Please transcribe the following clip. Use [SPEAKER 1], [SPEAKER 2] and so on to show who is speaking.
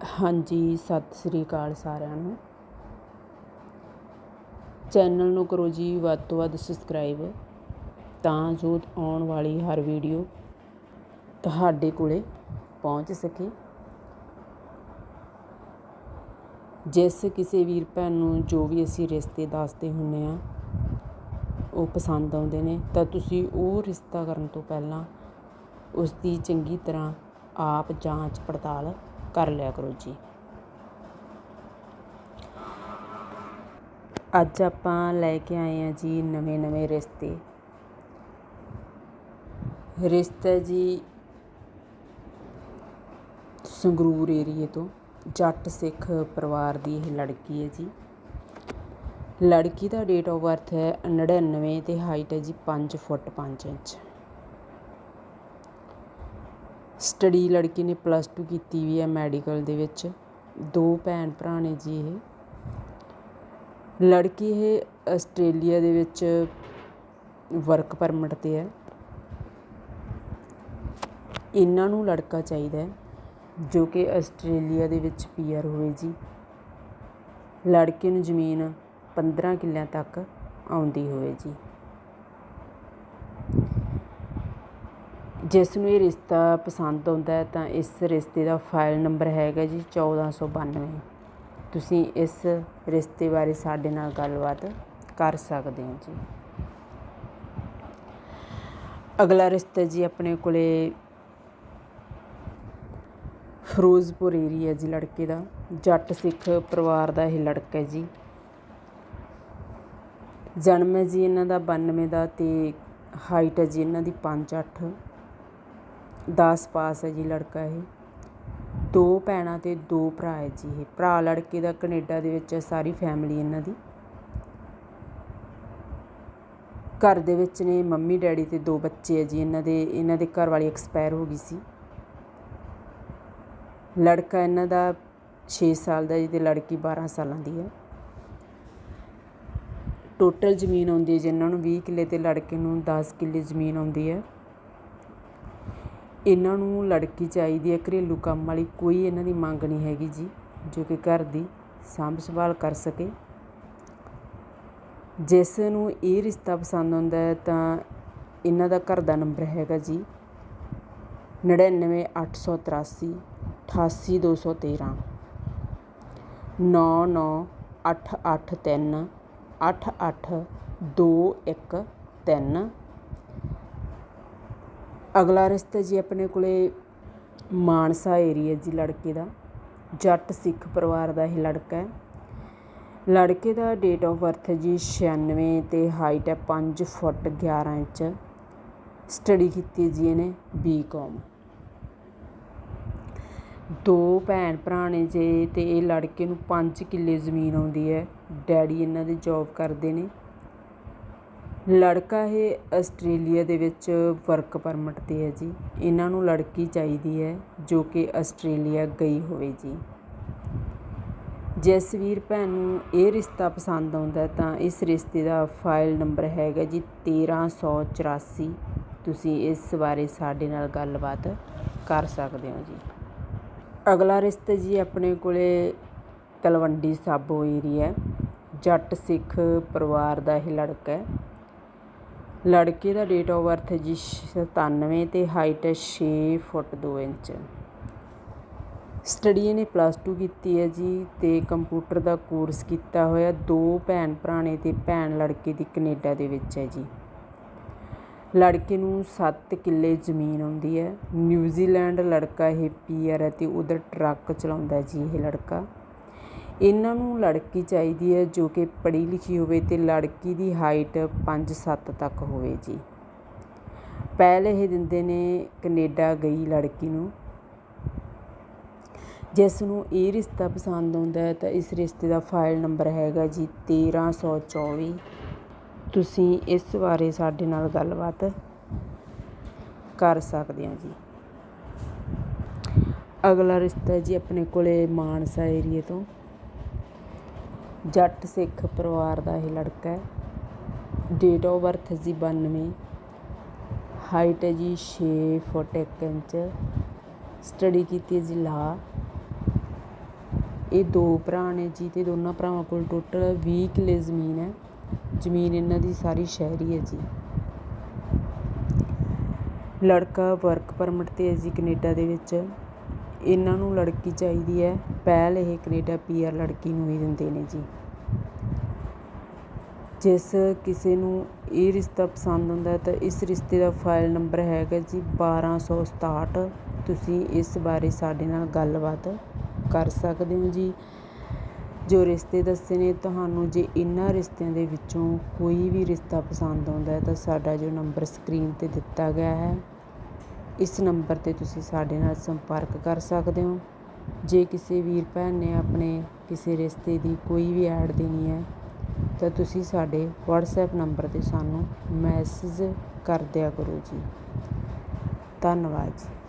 [SPEAKER 1] ਹਾਂਜੀ, ਸਤਿ ਸ੍ਰੀ ਅਕਾਲ ਸਾਰਿਆਂ ਨੂੰ। ਚੈਨਲ ਨੂੰ ਕਰੋ ਜੀ ਵੱਧ ਤੋਂ ਵੱਧ ਸਬਸਕ੍ਰਾਈਬ ਤਾਂ ਜੋ ਆਉਣ ਵਾਲੀ ਹਰ ਵੀਡੀਓ ਤੁਹਾਡੇ ਕੋਲੇ ਪਹੁੰਚ ਸਕੇ। ਜਿਸ ਕਿਸੇ ਵੀਰ ਭੈਣ ਨੂੰ ਜੋ ਵੀ ਅਸੀਂ ਰਿਸ਼ਤੇ ਦੱਸਦੇ ਹੁੰਨੇ ਆ ਉਹ ਪਸੰਦ ਆਉਂਦੇ ਨੇ, ਤਾਂ ਤੁਸੀਂ ਉਹ ਰਿਸ਼ਤਾ ਕਰਨ ਤੋਂ ਪਹਿਲਾਂ ਉਸ ਦੀ ਚੰਗੀ ਤਰ੍ਹਾਂ ਆਪ ਜਾਂਚ ਪੜਤਾਲ ਕਰ ਲਿਆ ਕਰੋ ਜੀ। ਅੱਜ ਆਪਾਂ ਲੈ ਕੇ ਆਏ ਆ ਜੀ ਨਵੇਂ ਨਵੇਂ ਰਿਸ਼ਤੇ। ਰਿਸ਼ਤਾ ਜੀ ਸੰਗਰੂਰ ਏਰੀਏ ਤੋਂ ਜੱਟ ਸਿੱਖ ਪਰਿਵਾਰ ਦੀ ਇਹ ਲੜਕੀ ਹੈ ਜੀ। ਲੜਕੀ ਦਾ ਡੇਟ ਆਫ ਬਰਥ ਹੈ 99 ਤੇ ਹਾਈਟ ਹੈ ਜੀ 5 ਫੁੱਟ 5 ਇੰਚ। ਸਟੱਡੀ ਲੜਕੀ ਨੇ ਪਲੱਸ 2 ਕੀਤੀ ਵੀ ਹੈ ਮੈਡੀਕਲ ਦੇ ਵਿੱਚ। ਦੋ ਭੈਣ ਭਰਾ ਨੇ ਜੀ ਇਹ। ਲੜਕੀ ਇਹ ਆਸਟ੍ਰੇਲੀਆ ਦੇ ਵਿੱਚ ਵਰਕ ਪਰਮਿਟ ਤੇ ਹੈ। ਇਹਨਾਂ ਨੂੰ ਲੜਕਾ ਚਾਹੀਦਾ ਹੈ, ਜੋ ਕਿ ਆਸਟ੍ਰੇਲੀਆ ਦੇ ਵਿੱਚ ਪੀਆਰ ਹੋਵੇ ਜੀ। ਲੜਕੇ ਨੂੰ ਜ਼ਮੀਨ 15 ਕਿੱਲਿਆਂ ਤੱਕ ਆਉਂਦੀ ਹੋਵੇ ਜੀ। ਜਿਸ ਨੂੰ ਇਹ ਰਿਸ਼ਤਾ ਪਸੰਦ ਆਉਂਦਾ ਹੈ, ਤਾਂ ਇਸ ਰਿਸ਼ਤੇ ਦਾ ਫਾਈਲ ਨੰਬਰ ਹੈਗਾ ਜੀ 1492 ਤੁਸੀਂ ਇਸ ਰਿਸ਼ਤੇ ਬਾਰੇ ਸਾਡੇ ਨਾਲ ਗੱਲਬਾਤ ਕਰ ਸਕਦੇ ਹੋ ਜੀ। ਅਗਲਾ ਰਿਸ਼ਤਾ ਜੀ ਆਪਣੇ ਕੋਲੇ ਫਿਰੋਜ਼ਪੁਰ ਏਰੀਆ ਜੀ ਲੜਕੇ ਦਾ, ਜੱਟ ਸਿੱਖ ਪਰਿਵਾਰ ਦਾ ਇਹ ਲੜਕਾ ਹੈ ਜੀ। ਜਨਮ ਹੈ ਜੀ ਇਹਨਾਂ ਦਾ 92 ਦਾ ਤੇ ਹਾਈਟ ਹੈ ਜੀ ਇਹਨਾਂ ਦੀ 5 ਦਸ ਪਾਸ ਹੈ ਜੀ ਲੜਕਾ ਇਹ। ਦੋ ਭੈਣਾਂ ਤੇ ਦੋ ਭਰਾ ਹੈ ਜੀ ਇਹ। ਭਰਾ ਲੜਕੇ ਦਾ ਕੈਨੇਡਾ ਦੇ ਵਿੱਚ ਹੈ, ਸਾਰੀ ਫੈਮਿਲੀ ਇਹਨਾਂ ਦੀ। ਘਰ ਦੇ ਵਿੱਚ ਨੇ ਮੰਮੀ, ਡੈਡੀ ਤੇ ਦੋ ਬੱਚੇ ਹੈ ਜੀ। ਇਹਨਾਂ ਦੇ ਇਹਨਾਂ ਦੇ ਘਰ ਵਾਲੀ ਐਕਸਪਾਇਰ ਹੋ ਗਈ ਸੀ। ਲੜਕਾ ਇਹਨਾਂ ਦਾ 6 ਸਾਲ ਦਾ ਜੀ ਤੇ ਲੜਕੀ 12 ਸਾਲਾਂ ਦੀ ਹੈ। ਟੋਟਲ ਜ਼ਮੀਨ ਆਉਂਦੀ ਹੈ ਜਿਨ੍ਹਾਂ ਨੂੰ। 20 ਕਿੱਲੇ ਤੇ ਲੜਕੇ ਨੂੰ 10 ਕਿੱਲੇ ਜ਼ਮੀਨ ਆਉਂਦੀ ਹੈ। ਇਹਨਾਂ ਨੂੰ ਲੜਕੀ ਚਾਹੀਦੀ ਹੈ, ਘਰੇਲੂ ਕੰਮ ਵਾਲੀ ਕੋਈ ਇਹਨਾਂ ਦੀ ਮੰਗ ਨਹੀਂ ਹੈਗੀ ਜੀ, ਜੋ ਕਿ ਘਰ ਦੀ ਸਾਂਭ ਸੰਭਾਲ ਕਰ ਸਕੇ। ਜਿਸ ਨੂੰ ਇਹ ਰਿਸ਼ਤਾ ਪਸੰਦ ਆਉਂਦਾ ਹੈ, ਤਾਂ ਇਹਨਾਂ ਦਾ ਘਰ ਦਾ ਨੰਬਰ ਹੈਗਾ ਜੀ 99883 88213 99883 88213 ਅਗਲਾ ਰਿਸ਼ਤਾ ਜੀ ਆਪਣੇ ਕੋਲੇ ਮਾਨਸਾ ਏਰੀਆ ਜੀ ਲੜਕੇ ਦਾ, ਜੱਟ ਸਿੱਖ ਪਰਿਵਾਰ ਦਾ ਇਹ ਲੜਕਾ ਹੈ। ਲੜਕੇ ਦਾ ਡੇਟ ਆਫ ਬਰਥ ਹੈ ਜੀ 96 ਤੇ ਹਾਈਟ ਹੈ 5 ਫੁੱਟ 11 ਇੰਚ। ਸਟੱਡੀ ਕੀਤੀ ਜੀ ਇਹਨੇ ਬੀਕਾਮ ਦੋ ਭੈਣ ਭਰਾ ਨੇ ਜੇ ਤੇ ਇਹ ਲੜਕੇ ਨੂੰ 5 ਕਿੱਲੇ ਜ਼ਮੀਨ ਆਉਂਦੀ ਹੈ। ਡੈਡੀ ਇਹਨਾਂ ਦੇ ਜੌਬ ਕਰਦੇ ਨੇ। ਲੜਕਾ ਇਹ ਆਸਟ੍ਰੇਲੀਆ ਦੇ ਵਿੱਚ ਵਰਕ ਪਰਮਿਟ ਤੇ ਹੈ ਜੀ। ਇਹਨਾਂ ਨੂੰ ਲੜਕੀ ਚਾਹੀਦੀ ਹੈ ਜੋ ਕਿ ਆਸਟ੍ਰੇਲੀਆ ਗਈ ਹੋਵੇ ਜੀ। ਜਿਸ ਵੀਰ ਭੈਣ ਨੂੰ ਇਹ ਰਿਸ਼ਤਾ ਪਸੰਦ ਆਉਂਦਾ ਤਾਂ ਇਸ ਰਿਸ਼ਤੇ ਦਾ ਫਾਈਲ ਨੰਬਰ ਹੈਗਾ ਜੀ 1384 ਤੁਸੀਂ ਇਸ ਬਾਰੇ ਸਾਡੇ ਨਾਲ ਗੱਲਬਾਤ ਕਰ ਸਕਦੇ ਹੋ ਜੀ। ਅਗਲਾ ਰਿਸ਼ਤਾ ਜੀ ਆਪਣੇ ਕੋਲੇ ਤਲਵੰਡੀ ਸਾਬੋ ਏਰੀਆ ਜੱਟ ਸਿੱਖ ਪਰਿਵਾਰ ਦਾ ਇਹ ਲੜਕਾ ਹੈ। ਲੜਕੇ ਦਾ ਡੇਟ ਆਫ ਬਰਥ ਹੈ ਜੀ 97 ਤੇ ਹਾਈਟ ਹੈ 6 ਫੁੱਟ 2 ਇੰਚ। ਸਟੱਡੀ ਨੇ ਪਲੱਸ 2 ਕੀਤੀ ਹੈ ਜੀ ਤੇ ਕੰਪਿਊਟਰ ਦਾ ਕੋਰਸ ਕੀਤਾ ਹੋਇਆ ਦੋ ਭੈਣ ਭਰਾ ਨੇ ਤੇ ਭੈਣ ਲੜਕੇ ਦੀ ਕੈਨੇਡਾ ਦੇ ਵਿੱਚ ਹੈ ਜੀ। ਲੜਕੇ ਨੂੰ 7 ਕਿੱਲੇ ਜ਼ਮੀਨ ਆਉਂਦੀ ਹੈ। ਨਿਊਜ਼ੀਲੈਂਡ ਲੜਕਾ ਇਹ ਪੀਆਰ ਹੈ ਤੇ ਉਧਰ ਟਰੱਕ ਚਲਾਉਂਦਾ ਜੀ ਇਹ ਲੜਕਾ। ਇਹਨਾਂ ਨੂੰ ਲੜਕੀ ਚਾਹੀਦੀ ਹੈ ਜੋ ਕਿ ਪੜ੍ਹੀ ਲਿਖੀ ਹੋਵੇ ਅਤੇ ਲੜਕੀ ਦੀ ਹਾਈਟ 5-7 ਤੱਕ ਹੋਵੇ ਜੀ। ਪਹਿਲ ਇਹ ਦਿੰਦੇ ਨੇ ਕੈਨੇਡਾ ਗਈ ਲੜਕੀ ਨੂੰ। ਜਿਸ ਨੂੰ ਇਹ ਰਿਸ਼ਤਾ ਪਸੰਦ ਆਉਂਦਾ ਹੈ ਤਾਂ ਇਸ ਰਿਸ਼ਤੇ ਦਾ ਫਾਈਲ ਨੰਬਰ ਹੈਗਾ ਜੀ 1324 ਤੁਸੀਂ ਇਸ ਬਾਰੇ ਸਾਡੇ ਨਾਲ ਗੱਲਬਾਤ ਕਰ ਸਕਦੇ ਹੋ ਜੀ। ਅਗਲਾ ਰਿਸ਼ਤਾ ਜੀ ਆਪਣੇ ਕੋਲੇ ਮਾਨਸਾ ਏਰੀਏ ਤੋਂ। ਜੱਟ ਸਿੱਖ ਪਰਿਵਾਰ ਦਾ ਇਹ ਲੜਕਾ ਹੈ। ਡੇਟ ਆਫ ਬਰਥ ਜੀ 92 ਹਾਈਟ ਹੈ ਜੀ 6 ਫੁੱਟ 1 ਇੰਚ ਸਟੱਡੀ ਕੀਤੀ ਹੈ ਜੀ ਲਾ ਇਹ ਦੋ ਭਰਾ ਨੇ ਜੀ ਤੇ ਦੋਨਾਂ ਭਰਾਵਾਂ ਕੋਲ ਟੋਟਲ 20 ਕਿੱਲੇ ਜ਼ਮੀਨ ਹੈ। ਜ਼ਮੀਨ ਇਹਨਾਂ ਦੀ ਸਾਰੀ ਸ਼ਹਿਰੀ ਹੈ ਜੀ। ਲੜਕਾ ਵਰਕ ਪਰਮਿਟ ਤੇ ਹੈ ਜੀ ਕੈਨੇਡਾ ਦੇ ਵਿੱਚ। ਇਹਨਾਂ ਨੂੰ ਲੜਕੀ ਚਾਹੀਦੀ ਹੈ। ਪਹਿਲ ਇਹ ਕੈਨੇਡਾ ਪੀਆਰ ਲੜਕੀ ਨੂੰ ਹੀ ਦਿੰਦੇ ਨੇ ਜੀ। ਜਿਸ ਕਿਸੇ ਨੂੰ ਇਹ ਰਿਸ਼ਤਾ ਪਸੰਦ ਹੁੰਦਾ ਤਾਂ ਇਸ ਰਿਸ਼ਤੇ ਦਾ ਫਾਈਲ ਨੰਬਰ ਹੈਗਾ ਜੀ 1267 ਤੁਸੀਂ ਇਸ ਬਾਰੇ ਸਾਡੇ ਨਾਲ ਗੱਲਬਾਤ ਕਰ ਸਕਦੇ ਹੋ ਜੀ। ਜੋ ਰਿਸ਼ਤੇ ਦੱਸੇ ਨੇ, ਤੁਹਾਨੂੰ ਜੇ ਇਹਨਾਂ ਰਿਸ਼ਤਿਆਂ ਦੇ ਵਿੱਚੋਂ ਕੋਈ ਵੀ ਰਿਸ਼ਤਾ ਪਸੰਦ ਆਉਂਦਾ ਹੈ ਤਾਂ ਸਾਡਾ ਜੋ ਨੰਬਰ ਸਕਰੀਨ ਤੇ ਦਿੱਤਾ ਗਿਆ ਹੈ। ਇਸ ਨੰਬਰ ਤੇ ਤੁਸੀਂ ਸਾਡੇ ਨਾਲ ਸੰਪਰਕ ਕਰ ਸਕਦੇ ਹੋ। ਜੇ ਕਿਸੇ ਵੀਰ ਭੈਣ ਨੇ ਆਪਣੇ ਕਿਸੇ ਰਿਸ਼ਤੇ ਦੀ ਕੋਈ ਵੀ ਐਡ ਦੇਣੀ ਹੈ, ਤਾਂ ਤੁਸੀਂ ਸਾਡੇ WhatsApp ਨੰਬਰ ਤੇ ਸਾਨੂੰ ਮੈਸੇਜ ਕਰ ਦਿਆ ਕਰੋ ਜੀ। ਧੰਨਵਾਦ ਜੀ।